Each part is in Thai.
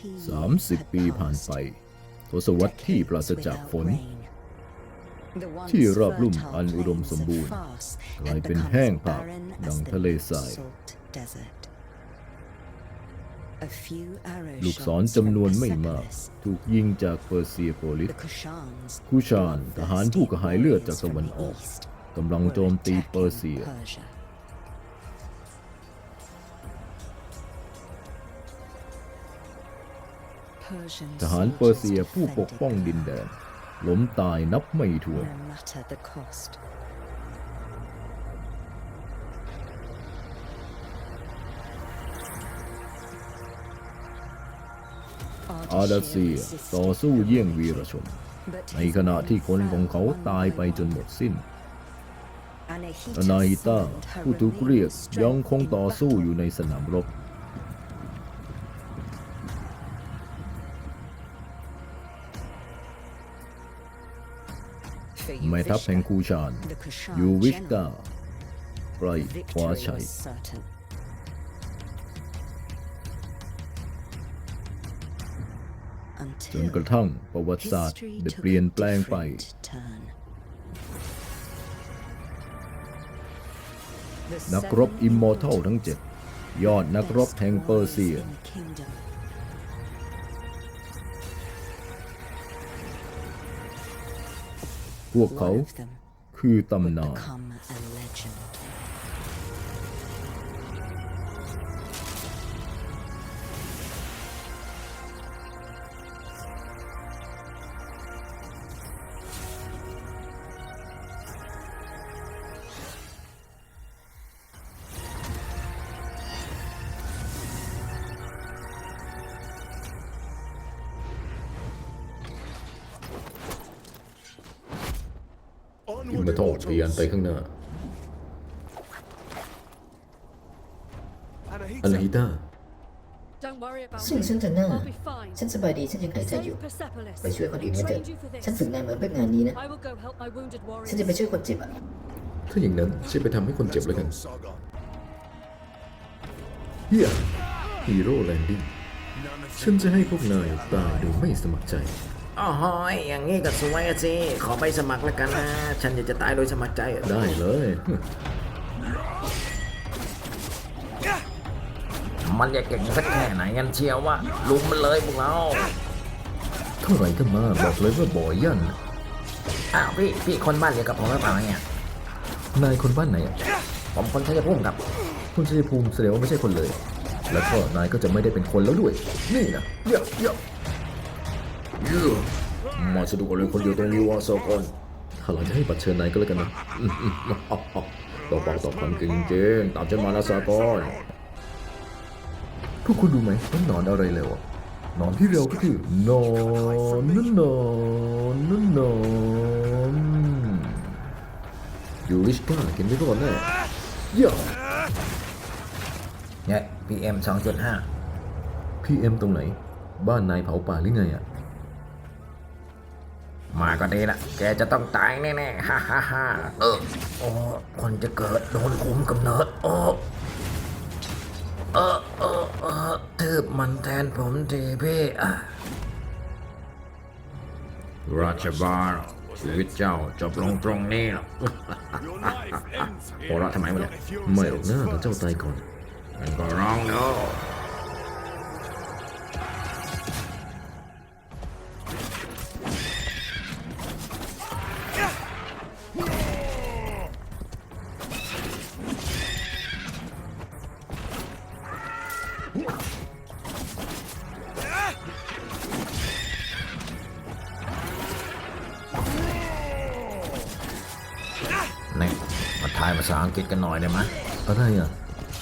30 ปีผ่านไป ทศวรรษที่ปราศจากฝน ที่ราบลุ่มอันอุดมสมบูรณ์ กลายเป็นแห้งผากดังทะเลทราย ลูกศรจำนวนไม่มาก ถูกยิงจากเปอร์เซียโปลิสคูชานทหารผู้กระหายเลือดจากตะวันออกกำลังโจมตีเปอร์เซีย ทหารเปอร์เซียผู้ปกป้องดินแดนล้มตายนับไม่ถ้วน No matter the cost. อาดาเซียต่อสู้เยี่ยงวีรชน ในขณะที่คนของเขาตายไปจนหมดสิ้นอนาฮิตาผู้ถูกเรียกยังคงต่อสู้อยู่ในสนามรบ แม่ทัพแห่งคูชานยูวิชกาใกล้คว้าชัยจนกระทั่งประวัติศาสตร์ได้เปลี่ยนแปลงไป นักรบอิมมอร์ทัลทั้งเจ็ดยอดนักรบแห่งเปอร์เซีย พวกเขาคือตำนาน Become a legend. อิมมอร์ทัลทะยานไปข้างหน้าอนาฮิตา Don't worry about ซึ่ง me. ฉันจะหน้า I'll be fine. ฉันสบายดี ฉันยังหายใจอยู่ Save Persepolis. ไปช่วยคนอื่น I กันเถอะ trained you for this. ฉันฝึกนายมาเพื่องานนี้นะ I will go help my wounded ฉันจะไป warriors. ช่วยคนเจ็บอะ ถ้าอย่างนั้นช่วยไปทำให้คนเจ็บแล้วกัน เฮียฮีโร่แลนดิ้ง ฉันจะให้พวกนายตายโดยไม่สมัครใจ อ๋อหอยอย่างงี้ก็สวยอะสิ ขอไปสมัครแล้วกันนะ ฉันอยากจะตายโดยสมัครใจอะได้เลย มันจะเก่งสักแค่ไหนกันเชียววะลุมมันเลยพวกเรา เท่าไหร่ก็มาบอกเลยว่าบ่อยันอ้าวพี่พี่คนบ้านเดียวกับผมหรือเปล่าเนี่ยนายคนบ้านไหนอะผมคนชัยภูมิครับคุณชัยภูมิแสดงว่าไม่ใช่คนเลย แล้วก็นายก็จะไม่ได้เป็นคนแล้วด้วย นี่นะเยอะเยอะเยอะ มาสะดุกอะไรคนเดียวตรงนี้วะสองคนถ้าเราจะให้บัตรเชิญนายก็แล้วกันนะอืมอืมอะอะอะต่อปากต่อคำจริงๆตามฉันมานะสากรพวกคุณดูไหมว่านอนอะไรเร็วอะนอนที่เร็วก็คือนอนนั่นนอนนั่นนอนยูริชก้ากินไม่รอดแน่เยอะเนี่ย PM 2.5พี่เอ็มตรงไหน บ้านนายเผาป่าหรือไงอะ มาก็ดีละแกจะต้องตายแน่ๆฮ่าฮ่าฮ่าเออโอ้คนจะเกิดโดนคุมกำเนิดโอ้เออเออเออทืบมันแทนผมทีพี่อะราชบาลชีวิตเจ้าจบลงตรงนี้หรอกหัวเราะทำไมวะเนี่ยไม่หรอกนะแต่เจ้าตายก่อนมันก็ร้องเนาะ มายภาษาอังกฤษกันหน่อยได้ไหมอะไรอะ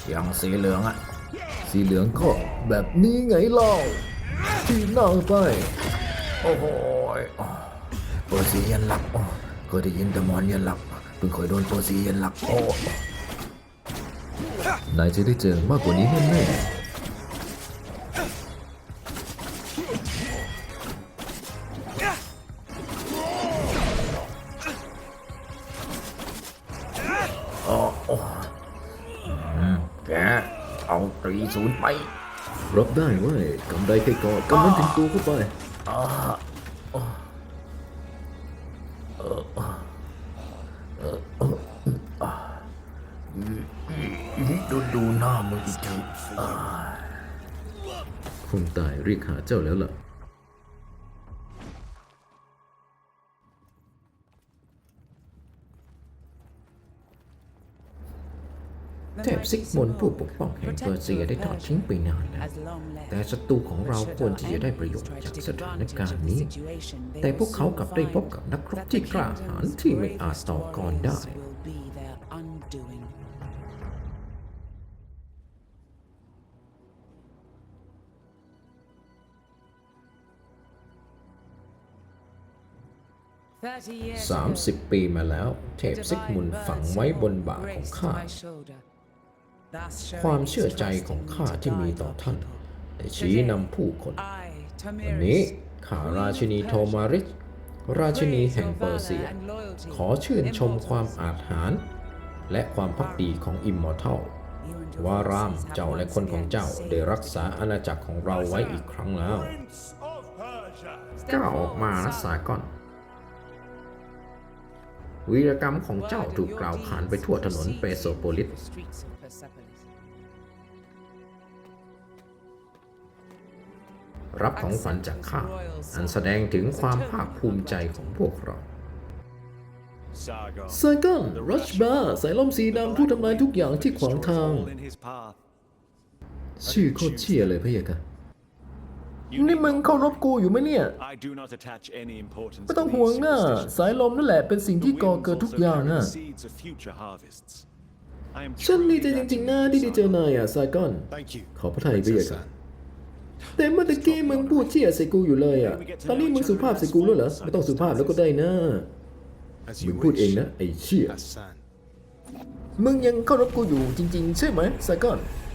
อย่างสีเหลืองอะ สีเหลืองก็แบบนี้ไงเล่า ที่หน้าไป โอ้โหยอ๋อเปอร์ซีเยันหลักโอ้เคยได้ยินแต่มอนเยันหลักเพิ่งเคยโดนเปอร์ซีเยันหลักโอ้นายจะได้เจอมากกว่านี้แน่ รีศูนย์ไป รับได้เว้ยกำไรแค่กอดกำมันถึงตัวเข้าไปดูดูหน้ามึงอีกทีคนตายเรียกหาเจ้าแล้วล่ะ ซิกมนต์ผู้ปกป้องแห่งเปอร์เซียได้ทอดทิ้งไปนานแล้ว แต่ศัตรูของเราควรที่จะได้ประโยชน์จากสถานการณ์นี้ แต่พวกเขากลับได้พบกับนักรบที่กล้าหาญที่ไม่อาจต่อกรได้30 ปีมาแล้ว เทพซิกมุนด์ฝังไว้บนบ่าของข้า ความเชื่อใจของข้าที่มีต่อท่านได้ชี้นำผู้คนวันนี้ข้าราชินีโทมาริสราชินีแห่งเปอร์เซีย ขอชื่นชมความอาถรรพ์และความพักดีของอิมมอร์เทลวารามเจ้าและคนของเจ้าได้รักษาอาณาจักรของเราไว้อีกครั้งแล้วก้าวออกมานะสากอน วีรกรรมของเจ้าถูกกล่าวขานไปทั่วถนนเปโซโปลิส รับของขวัญจากข้า อันแสดงถึงความภาคภูมิใจของพวกเราไซกอนรัชบาร์สายล่มสีดำผู้ทำลายทุกอย่างที่ขวางทาง ชื่อโคตรเชี่ยเลยพะเยะค่ะ นี่มึงเคารพกูอยู่ไหมเนี่ย ไม่ไม่ต้ต้อองงห่ห่ววงงนะนะสายลมนั่นแหละเป็นสิ่งที่ที่ก่ก่ออเกิเกิดดทุทุกกออย่างงนะนะฉัฉันนดีดีใจใจจจริริงงๆๆนะนะที่ที่ได้ได้เจเจออนายอะไซกอน ขอพระทัยพะเยะค่ะแต่เมื่อตะกี้มึงพูดเชี่ยใส่กูอยู่เลยอะ ตอนนี้มึงสุภาพใส่กูแล้วเหรอ ไม่ต้องสุภาพแล้วก็ได้นะ มึงพูดเองนะไอ้เชี่ยมึงยังเคารพกูอยู่จริง ๆ ใช่ไหมไซกอนเ